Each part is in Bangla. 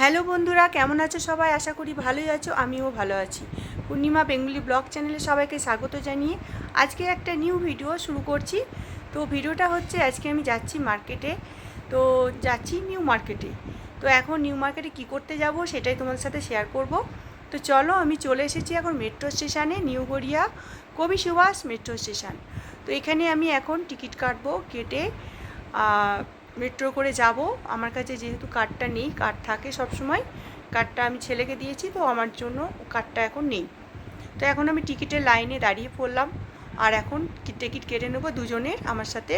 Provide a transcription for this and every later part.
হ্যালো বন্ধুরা, কেমন আছো সবাই? আশা করি ভালোই আছো, আমিও ভালো আছি। পূর্ণিমা বেঙ্গলি ব্লগ চ্যানেলে সবাইকে স্বাগত জানিয়ে আজকে একটা নিউ ভিডিও শুরু করছি। তো ভিডিওটা হচ্ছে, আজকে আমি যাচ্ছি মার্কেটে। তো যাচ্ছি নিউ মার্কেটে। তো এখন নিউ মার্কেটে কি করতে যাব সেটাই তোমাদের সাথে শেয়ার করব। তো চলো, আমি চলে এসেছি এখন মেট্রো স্টেশনে নিউ গড়িয়া, কবি সুভাষ মেট্রো স্টেশন তো এখানে আমি এখন টিকিট কাটবো কেটে মেট্রো করে যাব। আমার কাছে যেহেতু কার্ডটা নেই কার্ড থাকে সব সময় কার্ডটা আমি ছেলেকে দিয়েছি, তো আমার জন্য কার্ডটা এখন নেই। তো এখন আমি টিকিটের লাইনে দাঁড়িয়ে পড়লাম। আর এখন টিকিট কেটে নেব দুজনের, আমার সাথে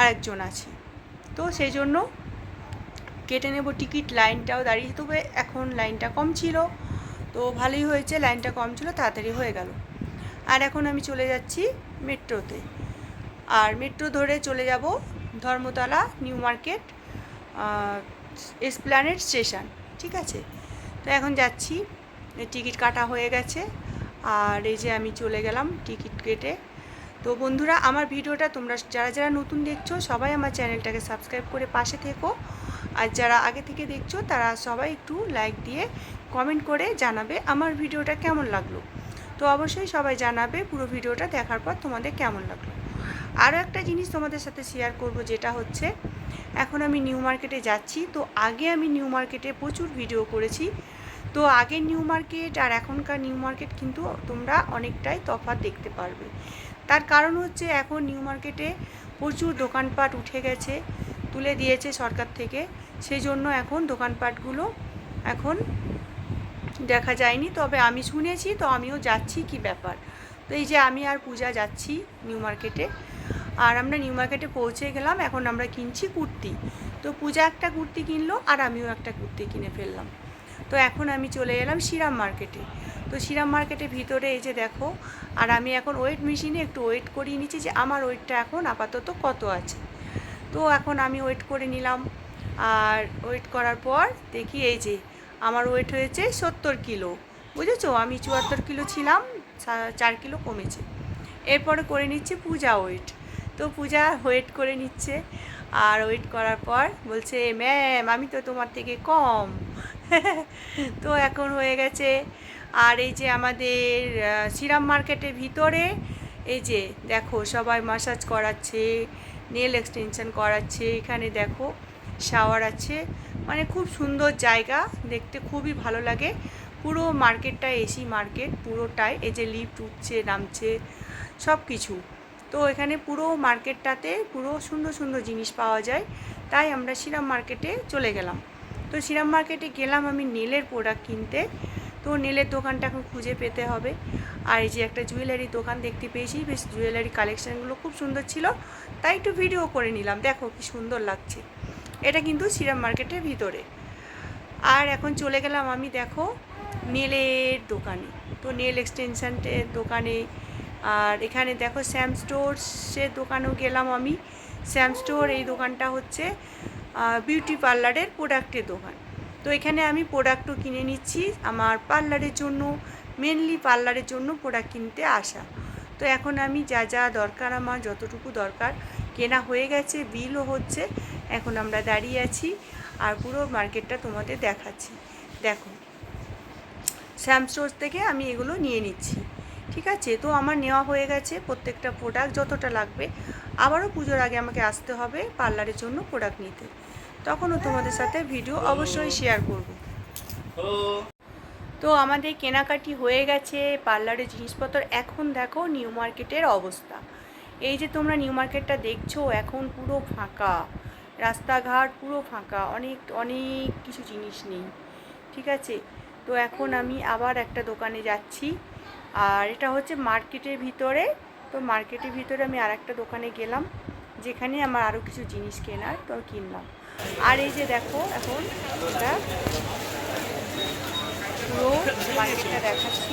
আরেকজন আছে। তো সেই জন্য কেটে নেব টিকিট লাইনটাও দাঁড়িয়ে, তবে এখন লাইনটা কম ছিল। তো ভালোই হয়েছে লাইনটা কম ছিল, তাড়াতাড়ি হয়ে গেল। আর এখন আমি চলে যাচ্ছি মেট্রোতে আর মেট্রো ধরে চলে যাব Dharmatala, New Market Esplanade station, ঠিক আছে? তো এখন যাচ্ছি, টিকিট কাটা হয়ে গেছে, আর এই যে আমি চলে গেলাম টিকিট কেটে। তো বন্ধুরা, আমার ভিডিওটা তোমরা যারা যারা নতুন দেখছ, সবাই আমার চ্যানেলটাকে সাবস্ক্রাইব করে পাশে থেকো। আর যারা আগে থেকে দেখছ, তারা সবাই একটু লাইক দিয়ে কমেন্ট করে জানাবে আমার ভিডিওটা কেমন লাগল। তো অবশ্যই সবাই জানাবে পুরো ভিডিওটা দেখার পর তোমাদের কেমন লাগল। আরও একটা জিনিস তোমাদের সাথে শেয়ার করব, যেটা হচ্ছে, এখন আমি নিউ মার্কেটে যাচ্ছি, তো আগে আমি নিউ মার্কেটে প্রচুর ভিডিও করেছি। তো আগের নিউ মার্কেট আর এখনকার নিউ মার্কেট কিন্তু তোমরা অনেকটাই তফাৎ দেখতে পারবে। তার কারণ হচ্ছে এখন নিউ মার্কেটে প্রচুর দোকানপাট উঠে গেছে, তুলে দিয়েছে সরকার থেকে। সেই জন্য এখন দোকানপাটগুলো এখন দেখা যায়নি। তবে আমি শুনেছি, তো আমিও যাচ্ছি কি ব্যাপার। তো এই যে আমি আর পূজা যাচ্ছি নিউ মার্কেটে আর আমরা নিউ মার্কেটে পৌঁছে গেলাম, এখন আমরা কিনছি কুর্তি। তো পূজা একটা কুর্তি কিনলো আর আমিও একটা কুর্তি কিনে ফেললাম। তো এখন আমি চলে এলাম শ্রীরাম মার্কেটে। তো শ্রীরাম মার্কেটের ভিতরে এই যে দেখো, আর আমি এখন ওয়েট মেশিনে একটু ওয়েট করিয়ে নিচ্ছি যে আমার ওয়েটটা এখন আপাতত কত আছে। তো এখন আমি ওয়েট করে নিলাম। আর ওয়েট করার পর দেখি এই যে আমার ওয়েট হয়েছে সত্তর কিলো। বুঝেছ? আমি চুয়াত্তর কিলো ছিলাম চার কিলো কমেছে। এরপরে করে নিচ্ছে পূজা ওয়েট। তো পূজা ওয়েট করে নিচ্ছে। আর ওয়েট করার পর বলছে ম্যাম আমি তো তোমার থেকে কম। তো এখন হয়ে গেছে। আর এই যে আমাদের শ্রীরাম মার্কেটের ভিতরে, এই যে দেখো সবাই মাসাজ করাচ্ছে নেল এক্সটেনশন করাচ্ছে, এখানে দেখো শাওয়ার আছে। মানে খুব সুন্দর জায়গা, দেখতে খুবই ভালো লাগে। পুরো মার্কেটটা এসি মার্কেট পুরোটাই এই যে লিফট উঠছে, নামছে সব কিছু তো এখানে পুরো মার্কেটটাতে পুরো সুন্দর সুন্দর জিনিস পাওয়া যায়। তাই আমরা শ্রীরাম মার্কেটে চলে গেলাম। তো শ্রীরাম মার্কেটে গেলাম আমি নেলের প্রোডাক্ট কিনতে। তো নেলের দোকানটা এখন খুঁজে পেতে হবে। আর এই যে একটা জুয়েলারি দোকান দেখতে পেয়েছি, বেশ জুয়েলারি কালেকশানগুলো খুব সুন্দর ছিল। তাই একটু ভিডিও করে নিলাম। দেখো কি সুন্দর লাগছে। এটা কিন্তু শ্রীরাম মার্কেটের ভিতরে। আর এখন চলে গেলাম আমি, দেখো, নেলের দোকানে। তো নেল এক্সটেনশনের দোকানে আর এখানে দেখো স্যাম স্টোরসের দোকানেও গেলাম আমি। স্যাম স্টোর এই দোকানটা হচ্ছে বিউটি পার্লারের প্রোডাক্টের দোকান। তো এখানে আমি প্রোডাক্টও কিনে নিচ্ছি, আমার পার্লারের জন্য মেনলি পার্লারের জন্য প্রোডাক্ট কিনতে আসা। তো এখন আমি যা যা দরকার আমার, যতটুকু দরকার, কেনা হয়ে গেছে বিলও হচ্ছে, এখন আমরা দাঁড়িয়ে আছি আর পুরো মার্কেটটা তোমাদের দেখাচ্ছি। দেখো শ্যাম স্টোর থেকে আমি এগুলো নিয়ে নিচ্ছি। ঠিক আছে? তো আমার নেওয়া হয়ে গেছে প্রত্যেকটা প্রোডাক্ট যতটা লাগবে। আবারও পুজোর আগে আমাকে আসতে হবে পার্লারের জন্য প্রোডাক্ট নিতে। তখনও তোমাদের সাথে ভিডিও অবশ্যই শেয়ার করব। তো আমাদের কেনাকাটি হয়ে গেছে, পার্লারের জিনিসপত্র। এখন দেখো নিউ মার্কেটের অবস্থা। এই যে তোমরা নিউ মার্কেটটা দেখছ, এখন পুরো ফাঁকা। রাস্তাঘাট পুরো ফাঁকা। অনেক অনেক কিছু জিনিস নেই। ঠিক আছে? তো এখন আমি আবার একটা দোকানে যাচ্ছি। আর এটা হচ্ছে মার্কেটের ভিতরে। তো মার্কেটের ভিতরে আমি আর একটা দোকানে গেলাম, যেখানে আমার আরও কিছু জিনিস কেনার, তো কিনলাম। আর এই যে দেখো এখন এটা পুরো মার্কেটটা দেখাচ্ছি।